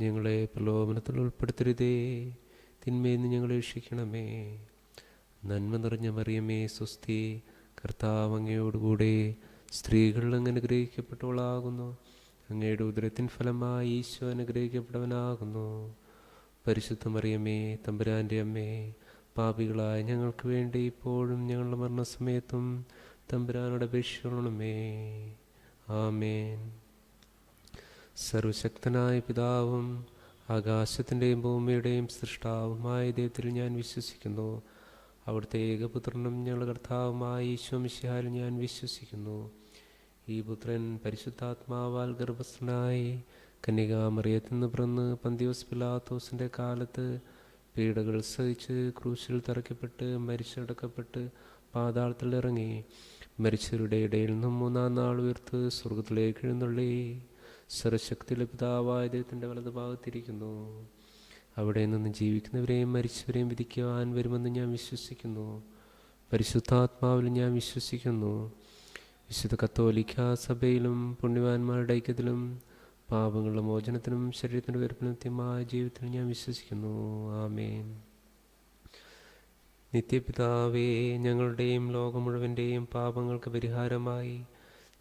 ഞങ്ങളെ പ്രലോഭനത്തിൽ ഉൾപ്പെടുത്തരുതേ. തിന്മയെന്ന് ഞങ്ങൾ രക്ഷിക്കണമേ. നന്മ നിറഞ്ഞ മറിയമേ സ്വസ്തി കർത്താവ് അങ്ങയോടുകൂടെ സ്ത്രീകൾ അങ്ങ് അനുഗ്രഹിക്കപ്പെട്ടവളാകുന്നു. അങ്ങയുടെ ഉദരത്തിൻ ഫലമായി ഈശോ അനുഗ്രഹിക്കപ്പെട്ടവനാകുന്നു. പരിശുദ്ധ മറിയമേ തമ്പുരാന്റെ അമ്മേ പാപികളായ ഞങ്ങൾക്ക് വേണ്ടി ഇപ്പോഴും ഞങ്ങളുടെ മരണസമയത്തും തമ്പുരാനോട് അപേക്ഷിക്കണമേ. ആമേൻ. സർവശക്തനായ പിതാവും ആകാശത്തിന്റെയും ഭൂമിയുടെയും സൃഷ്ടാവുമായ ദൈവത്തിൽ ഞാൻ വിശ്വസിക്കുന്നു. അവിടുത്തെ ഏകപുത്രനും ഞങ്ങളുടെ കർത്താവുമായ ഈശോമിശിഹാൽ ഞാൻ വിശ്വസിക്കുന്നു. ഈ പുത്രൻ പരിശുദ്ധാത്മാവാൽ ഗർഭസ്ഥനായി കന്യകാമറിയത്തിൽ നിന്ന് പിറന്ന് പന്തിയോസ് പിലാത്തോസിന്റെ കാലത്ത് പീഡകൾ സഹിച്ച് ക്രൂശിൽ തറയ്ക്കപ്പെട്ട് മരിച്ചടക്കപ്പെട്ട് പാതാളത്തിലിറങ്ങി മരിച്ചവരുടെ ഇടയിൽ നിന്നും മൂന്നാം നാൾ ഉയർത്ത് സ്വർഗത്തിലേക്ക് എഴുന്നള്ളി. സർവശക്തിയുടെ പിതാവായ ദൈവത്തിന്റെ വലത് ഭാഗത്തിരിക്കുന്നു അവിടെ നിന്ന് ജീവിക്കുന്നവരെയും മരിച്ചവരെയും വിധിക്കുവാൻ വരുമെന്ന് ഞാൻ വിശ്വസിക്കുന്നു. പരിശുദ്ധാത്മാവിൽ ഞാൻ വിശ്വസിക്കുന്നു. വിശുദ്ധ കത്തോലിക്ക സഭയിലും പുണ്യവാന്മാരുടെ ഐക്യത്തിലും പാപങ്ങളുടെ മോചനത്തിനും ശരീരത്തിന്റെ ഉയർപ്പിനുത്യമായ ജീവിതത്തിലും ഞാൻ വിശ്വസിക്കുന്നു. ആമേൻ. നിത്യപിതാവേ ഞങ്ങളുടെയും ലോകം മുഴുവന്റെയും പാപങ്ങൾക്ക് പരിഹാരമായി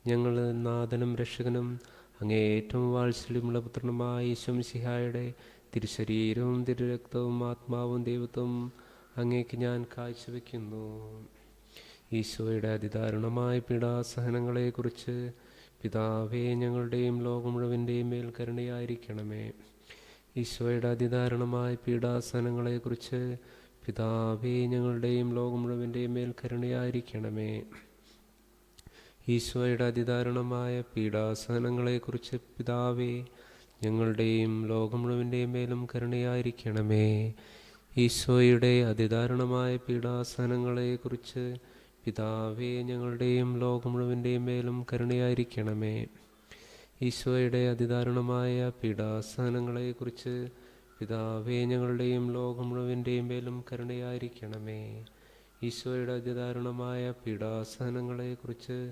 ഞങ്ങൾ നാഥനും രക്ഷകനും അങ്ങേ ഏറ്റവും വാത്സല്യമുള്ള പുത്രനുമായ സിഹായുടെ തിരുശരീരവും തിരുരക്തവും ആത്മാവും ദൈവത്വം അങ്ങേക്ക് ഞാൻ കാഴ്ചവെക്കുന്നു. ഈശോയുടെ അതിദാരുണമായ പീഡാസഹനങ്ങളെക്കുറിച്ച് പിതാവേ ഞങ്ങളുടെയും ലോകം മുഴുവന്റെയും മേൽ കരുണയായിരിക്കണമേ. ഈശോയുടെ അതിദാരുണമായ പീഡാസഹനങ്ങളെക്കുറിച്ച് പിതാവേ ഞങ്ങളുടെയും ലോകം മുഴുവന്റെയും മേൽ കരുണയായിരിക്കണമേ. ഈശോയുടെ അതിദാരുണമായ പീഡാസഹനങ്ങളെക്കുറിച്ച് പിതാവേ ഞങ്ങളുടെയും ലോകം മുഴുവന്റെയും മേലും കരുണയായിരിക്കണമേ. ഈശോയുടെ അതിദാരുണമായ പീഡാസഹനങ്ങളെക്കുറിച്ച് പിതാവേ ഞങ്ങളുടെയും ലോകം മുഴുവന്റെയും മേലും കരുണയായിരിക്കണമേ. ഈശോയുടെ അതിദാരുണമായ പീഡാസഹനങ്ങളെക്കുറിച്ച് പിതാവേ ഞങ്ങളുടെയും ലോകം മുഴുവന്റെയും മേലും കരുണയായിരിക്കണമേ. ഈശോയുടെ അതിദാരുണമായ പീഡാസഹനങ്ങളെക്കുറിച്ച്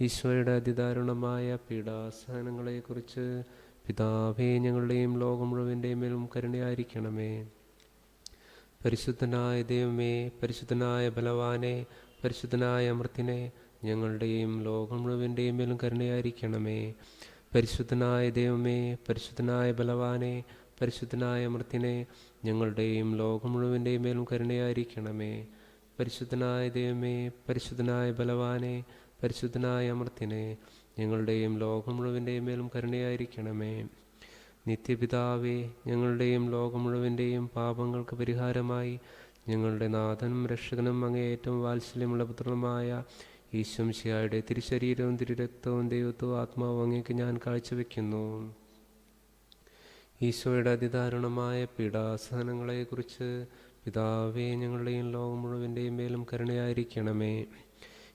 ഈശോയുടെ അതിദാരുണമായ പീഡാസഹനങ്ങളെക്കുറിച്ച് പിതാവേ ഞങ്ങളുടെയും ലോകം മുഴുവന്റെയും മേലും കരുണയായിരിക്കണമേ. പരിശുദ്ധനായ ദൈവമേ പരിശുദ്ധനായ ബലവാനെ പരിശുദ്ധനായ അമൃത്തിനെ ഞങ്ങളുടെയും ലോകം മുഴുവന്റെയും മേലും കരുണയായിരിക്കണമേ. പരിശുദ്ധനായ ദൈവമേ പരിശുദ്ധനായ ബലവാനെ പരിശുദ്ധനായ അമൃത്തിനെ ഞങ്ങളുടെയും ലോകം മുഴുവന്റെയും മേലും കരുണയായിരിക്കണമേ. പരിശുദ്ധനായ ദൈവമേ പരിശുദ്ധനായ ബലവാനെ പരിശുദ്ധനായ അമൃത്തിനെ ഞങ്ങളുടെയും ലോകം മുഴുവന്റെയും മേലും കരുണയായിരിക്കണമേ. നിത്യപിതാവേ ഞങ്ങളുടെയും ലോകം മുഴുവന്റെയും പാപങ്ങൾക്ക് പരിഹാരമായി ഞങ്ങളുടെ നാഥനും രക്ഷകനും അങ്ങേ ഏറ്റവും വാത്സല്യമുള്ള പുത്രനുമായ ഈശ്വംശിയായുടെ തിരുശരീരവും തിരുരക്തവും ദൈവത്വവും ആത്മാവും അങ്ങേക്ക് ഞാൻ കാഴ്ചവെക്കുന്നു. ഈശോയുടെ അതിദാരുണമായ പീഡാസഹനങ്ങളെക്കുറിച്ച് പിതാവേ ഞങ്ങളുടെയും ലോകം മുഴുവന്റെയും മേലും കരുണയായിരിക്കണമേ.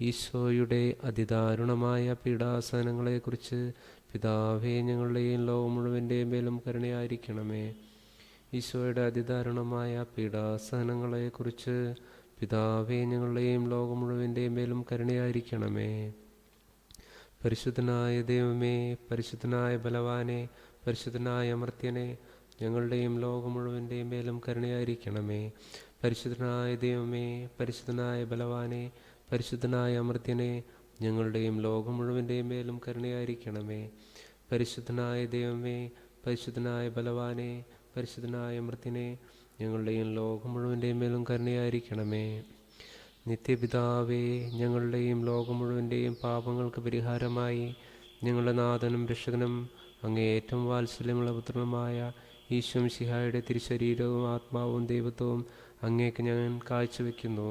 ഈശോയുടെ അതിദാരുണമായ പീഡാസനങ്ങളെക്കുറിച്ച് പിതാവേ ഞങ്ങളുടെയും ലോകം മുഴുവന്റെയും മേലും കരുണയായിരിക്കണമേ. ഈശോയുടെ അതിദാരുണമായ പീഡാസനങ്ങളെക്കുറിച്ച് പിതാവേ ഞങ്ങളുടെയും ലോകം മുഴുവന്റെയും മേലും കരുണയായിരിക്കണമേ. പരിശുദ്ധനായ ദൈവമേ പരിശുദ്ധനായ ബലവാനെ പരിശുദ്ധനായ അമർത്യനെ ഞങ്ങളുടെയും ലോകം മുഴുവന്റെയും മേലും കരുണയായിരിക്കണമേ. പരിശുദ്ധനായ ദൈവമേ പരിശുദ്ധനായ ബലവാനെ പരിശുദ്ധനായ അമൃത്യനെ ഞങ്ങളുടെയും ലോകം മുഴുവന്റെയും മേലും കരുണയായിരിക്കണമേ. പരിശുദ്ധനായ ദൈവമേ പരിശുദ്ധനായ ബലവാനെ പരിശുദ്ധനായ അമൃത്യനെ ഞങ്ങളുടെയും ലോകം മുഴുവന്റെയും മേലും കരുണയായിരിക്കണമേ. നിത്യപിതാവേ ഞങ്ങളുടെയും ലോകം മുഴുവന്റെയും പാപങ്ങൾക്ക് പരിഹാരമായി ഞങ്ങളുടെ നാഥനും രക്ഷകനും അങ്ങേ ഏറ്റവും വാത്സല്യമുള്ള പുത്രനുമായ ഈശ്വം ശിഹായുടെ തിരുശരീരവും ആത്മാവും ദൈവത്വവും അങ്ങേക്ക് ഞാൻ കാഴ്ചവെക്കുന്നു.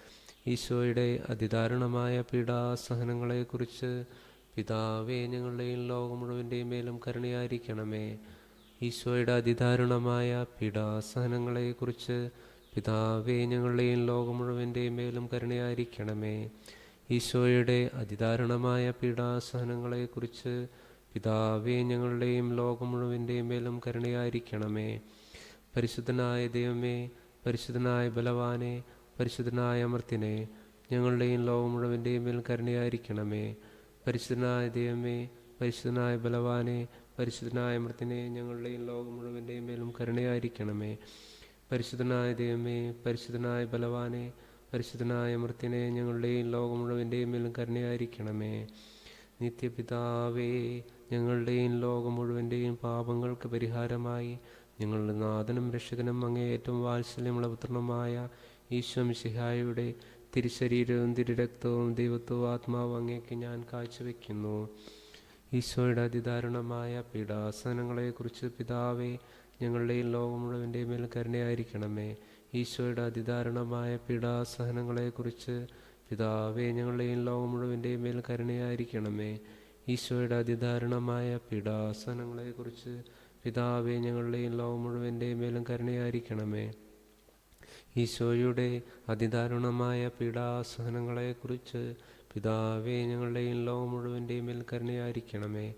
ഈശോയുടെ അതിദാരുണമായ പീഡാസഹനങ്ങളെക്കുറിച്ച് പിതാവേ ഞങ്ങളുടെയും ലോകം മുഴുവന്റെയും മേലും കരുണയായിരിക്കണമേ. ഈശോയുടെ അതിദാരുണമായ പീഡാസഹനങ്ങളെക്കുറിച്ച് പിതാവേ ഞങ്ങളുടെയും ലോകം മുഴുവന്റെയും മേലും കരുണയായിരിക്കണമേ. ഈശോയുടെ അതിദാരുണമായ പീഡാസഹനങ്ങളെക്കുറിച്ച് പിതാവേ ഞങ്ങളുടെയും ലോകം മുഴുവന്റെയും മേലും കരുണയായിരിക്കണമേ. പരിശുദ്ധനായ ദൈവമേ പരിശുദ്ധനായ ബലവാനെ പരിശുദ്ധനായ അമർത്തിനെ ഞങ്ങളുടെയും ലോകം മുഴുവന്റെയും മേൽ കരുണയായിരിക്കണമേ. പരിശുദ്ധനായ ദൈവമേ പരിശുദ്ധനായ ബലവാനെ പരിശുദ്ധനായ അമൃത്തിനെ ഞങ്ങളുടെയും ലോകം മുഴുവന്റെയും മേലും കരുണയായിരിക്കണമേ. പരിശുദ്ധനായ ദൈവമേ പരിശുദ്ധനായ ബലവാനെ പരിശുദ്ധനായ അമൃത്തിനെ ഞങ്ങളുടെയും ലോകം മുഴുവന്റെയും മേലും കരുണയായിരിക്കണമേ. നിത്യപിതാവേ ഞങ്ങളുടെയും ലോകം മുഴുവന്റെയും പാപങ്ങൾക്ക് പരിഹാരമായി ഞങ്ങളുടെ നാഥനും രക്ഷകനും അങ്ങേ ഏറ്റവും വാത്സല്യമുള്ള പുത്രനുമായ ഈശ്വം ശിഹായുടെ തിരുശരീരവും തിരുരക്തവും ദൈവത്വവും ആത്മാവും അങ്ങേക്ക് ഞാൻ കാഴ്ചവെക്കുന്നു. ഈശോയുടെ അതിദാരുണമായ പീഡാസനങ്ങളെക്കുറിച്ച് പിതാവേ ഞങ്ങളുടെയും ലോകം മുഴുവന്റെയും മേൽ കരുണയായിരിക്കണമേ. ഈശോയുടെ അതിദാരുണമായ പീഡാസഹനങ്ങളെക്കുറിച്ച് പിതാവേ ഞങ്ങളുടെയും ലോകം മുഴുവന്റെയും മേൽ കരുണയായിരിക്കണമേ. ഈശോയുടെ അതിദാരുണമായ പീഡാസനങ്ങളെക്കുറിച്ച് പിതാവേ ഞങ്ങളുടെയും ലോകം മുഴുവന്റെയും മേലും കരുണയായിരിക്കണമേ. ഈശോയുടെ അതിദാരുണമായ പീഡാസഹനങ്ങളെക്കുറിച്ച് പിതാവേ ഞങ്ങളുടെയും ലോകം മുഴുവന്റെയും മേൽ കരുണയായിരിക്കണമേ.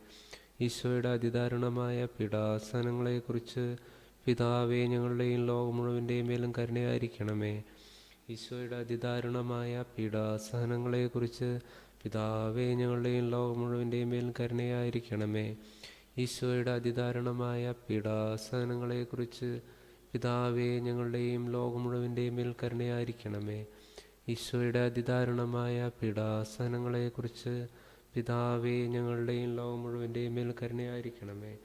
ഈശോയുടെ അതിദാരുണമായ പീഡാസഹനങ്ങളെക്കുറിച്ച് പിതാവേ ഞങ്ങളുടെയും ലോകം മുഴുവന്റെയും മേലും കരുണയായിരിക്കണമേ. ഈശോയുടെ അതിദാരുണമായ പീഡാസഹനങ്ങളെക്കുറിച്ച് പിതാവേ ഞങ്ങളുടെയും ലോകം മുഴുവന്റെയും മേലും കരുണയായിരിക്കണമേ. ഈശോയുടെ അതിദാരുണമായ പീഡാസഹനങ്ങളെക്കുറിച്ച് പിതാവേ ഞങ്ങളുടെയും ലോകം മുഴുവന്റെയും മേൽ കരുണയായിരിക്കണമേ. ഈശോയുടെ അതിദാരുണമായ പീഡാസനങ്ങളെക്കുറിച്ച് പിതാവേ ഞങ്ങളുടെയും ലോകം മുഴുവന്റെയും മേൽ കരുണയായിരിക്കണമേ.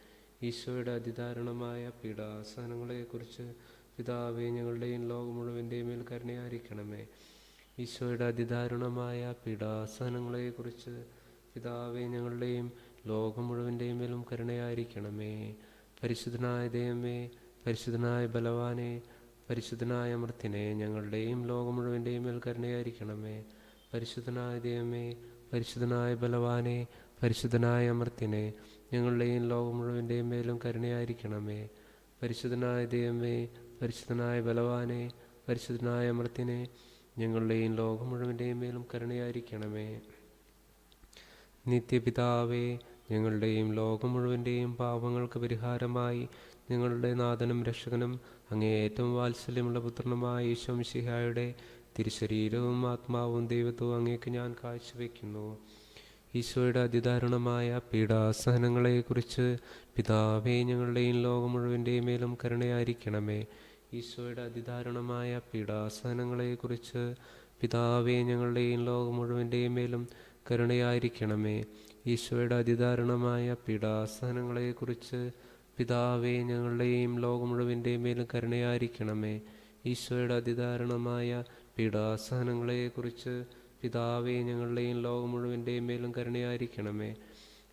ഈശോയുടെ അതിദാരുണമായ പീഡാസനങ്ങളെക്കുറിച്ച് പിതാവേ ഞങ്ങളുടെയും ലോകം മുഴുവന്റെയും മേൽ കരുണയായിരിക്കണമേ. ഈശോയുടെ അതിദാരുണമായ പീഡാസനങ്ങളെക്കുറിച്ച് പിതാവേ ഞങ്ങളുടെയും ലോകം മുഴുവന്റെയും മേലും കരുണയായിരിക്കണമേ. പരിശുദ്ധനായ ദൈവമേ പരിശുദ്ധനായ ബലവാനെ പരിശുദ്ധനായ അമൃത്തിനെ ഞങ്ങളുടെയും ലോകം മുഴുവന്റെയും മേൽ കരുണയായിരിക്കണമേ പരിശുദ്ധനായ ദൈവമേ പരിശുദ്ധനായ ബലവാനെ പരിശുദ്ധനായ അമൃത്തിനെ ഞങ്ങളുടെയും ലോകം മുഴുവന്റെയും മേലും കരുണയായിരിക്കണമേ. പരിശുദ്ധനായ ദൈവമേ പരിശുദ്ധനായ ബലവാനെ പരിശുദ്ധനായ അമൃത്തിനെ ഞങ്ങളുടെയും ലോകം മുഴുവന്റെയും മേലും കരുണയായിരിക്കണമേ. നിത്യപിതാവേ ഞങ്ങളുടെയും ലോകം മുഴുവന്റെയും പാപങ്ങൾക്ക് പരിഹാരമായി ഞങ്ങളുടെ നാഥനും രക്ഷകനും അങ്ങേ ഏറ്റവും വാത്സല്യമുള്ള പുത്രനുമായ ഈശോമിശിഹായുടെ തിരുശരീരവും ആത്മാവും ദൈവത്വവും അങ്ങേക്ക് ഞാൻ കാഴ്ചവെക്കുന്നു. ഈശോയുടെ അതിദാരുണമായ പീഡാസഹനങ്ങളെക്കുറിച്ച് പിതാവേ ഞങ്ങളുടെയും ലോകം മുഴുവന്റെയും മേലും കരുണയായിരിക്കണമേ. ഈശോയുടെ അതിദാരുണമായ പീഡാസഹനങ്ങളെക്കുറിച്ച് പിതാവേ ഞങ്ങളുടെയും ലോകം മുഴുവന്റെയും മേലും കരുണയായിരിക്കണമേ. ഈശോയുടെ അതിദാരുണമായ പീഡാസഹനങ്ങളെക്കുറിച്ച് പിതാവേ ഞങ്ങളുടെയും ലോകം മുഴുവന്റെയും മേലും കരുണയായിരിക്കണമേ. ഈശോയുടെ അതിദാരുണമായ പീഡാസഹനങ്ങളെക്കുറിച്ച് പിതാവേ ഞങ്ങളുടെയും ലോകം മുഴുവന്റെയും മേലും കരുണയായിരിക്കണമേ.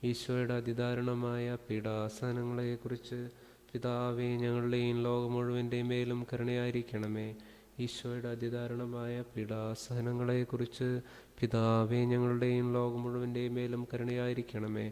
ഈശോയുടെ അതിദാരുണമായ പീഡാസഹനങ്ങളെക്കുറിച്ച് പിതാവേ ഞങ്ങളുടെയും ലോകം മുഴുവന്റെയും മേലും കരുണയായിരിക്കണമേ. ഈശോയുടെ അതിദാരുണമായ പീഡാസഹനങ്ങളെക്കുറിച്ച് പിതാവേ ഞങ്ങളുടെയും ലോകം മുഴുവന്റെയും മേലും കരുണയായിരിക്കണമേ.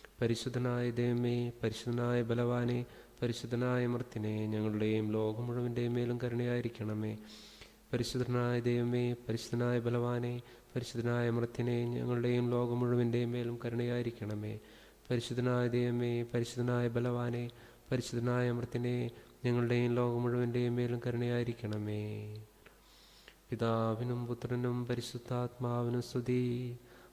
പരിശുദ്ധനായ ദൈവമേ പരിശുദ്ധനായ ബലവാനെ പരിശുദ്ധനായ മർത്തിനെ ഞങ്ങളുടെയും ലോകം മുഴുവന്റെയും മേലും കരുണയായിരിക്കണമേ. പരിശുദ്ധനായ ദൈവമേ പരിശുദ്ധനായ ബലവാനെ പരിശുദ്ധനായ മൃത്തിനെ ഞങ്ങളുടെയും ലോകം മുഴുവന്റെയും മേലും കരുണയായിരിക്കണമേ. പരിശുദ്ധനായ ദൈവമേ പരിശുദ്ധനായ ബലവാനെ പരിശുദ്ധനായ മൃത്തിനെ ഞങ്ങളുടെയും ലോകം മുഴുവന്റെയും മേലും കരുണയായിരിക്കണമേ. പിതാവിനും പുത്രനും പരിശുദ്ധാത്മാവിനും സ്തുതി.